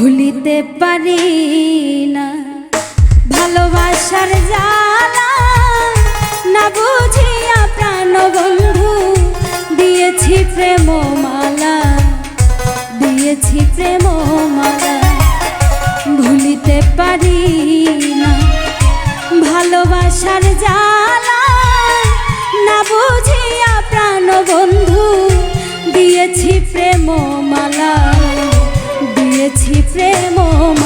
ভুলিতে পারি না। ভালোবাসার জালা না বুঝিয়া প্রাণ বন্ধু দিয়েছি প্রেম মালা দিয়েছি প্রেম মালা ভুলিতে পারি না। ভালোবাসার জালা না বুঝিয়া প্রাণ বন্ধু দিয়েছি প্রেম মালা দিয়েছি প্রেম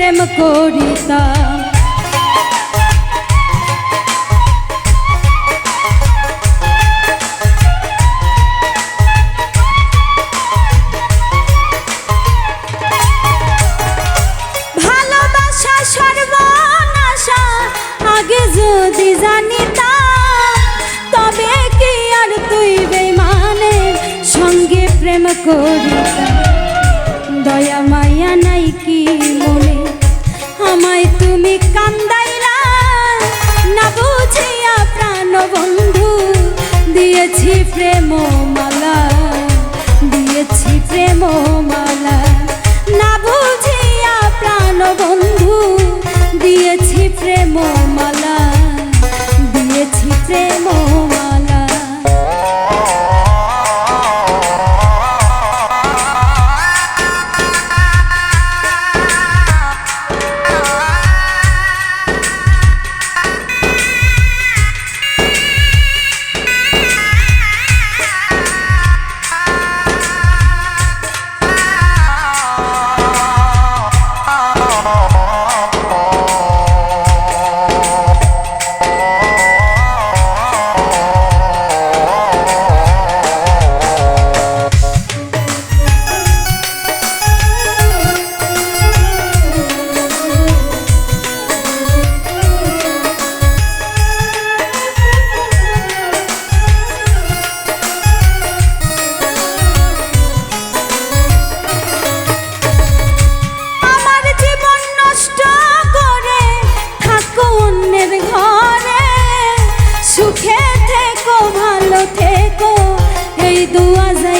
প্রেম করিতাম। ভালোবাসা সর্বনাশা আগে যদি তবে আর তুই সঙ্গে প্রেম তুমি কান্দাইলা না বুঝিয়া প্রাণ বন্ধু দিয়েছি প্রেম মালা দিয়েছি প্রেম মালা না বুঝিয়া প্রাণ বন্ধু দিয়েছি প্রেম মালা দিয়েছি প্রেম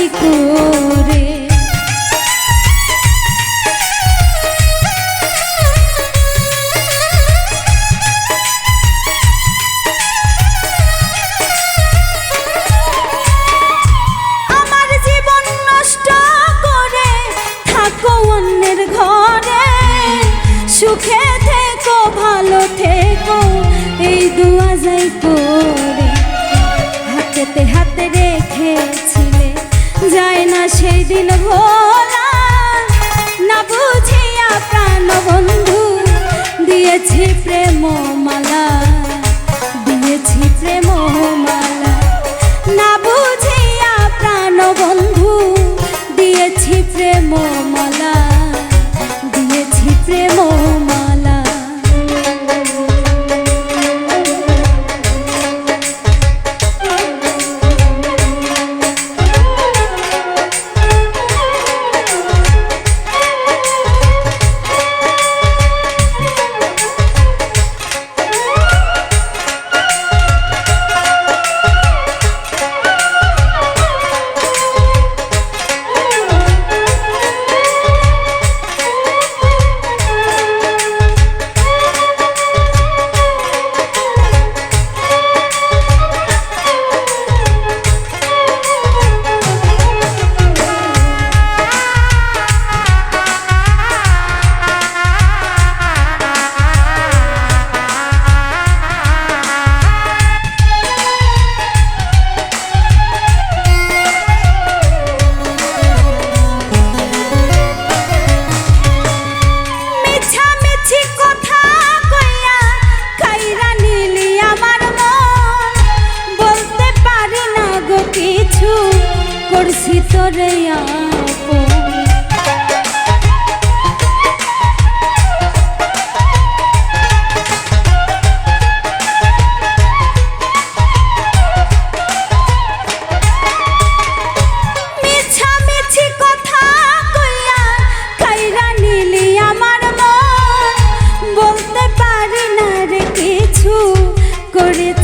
দুয়া সেদিন ভোলা না বুঝিয়া প্রাণ বন্ধু দিয়েছি প্রেম মালা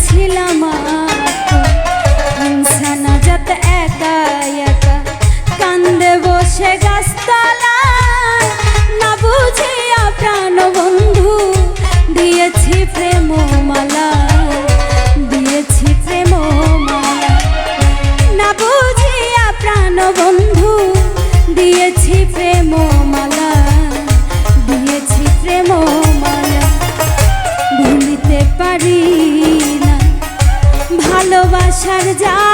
ছিলাম যাতে একা একা কান্দে বসে গাছতলা The.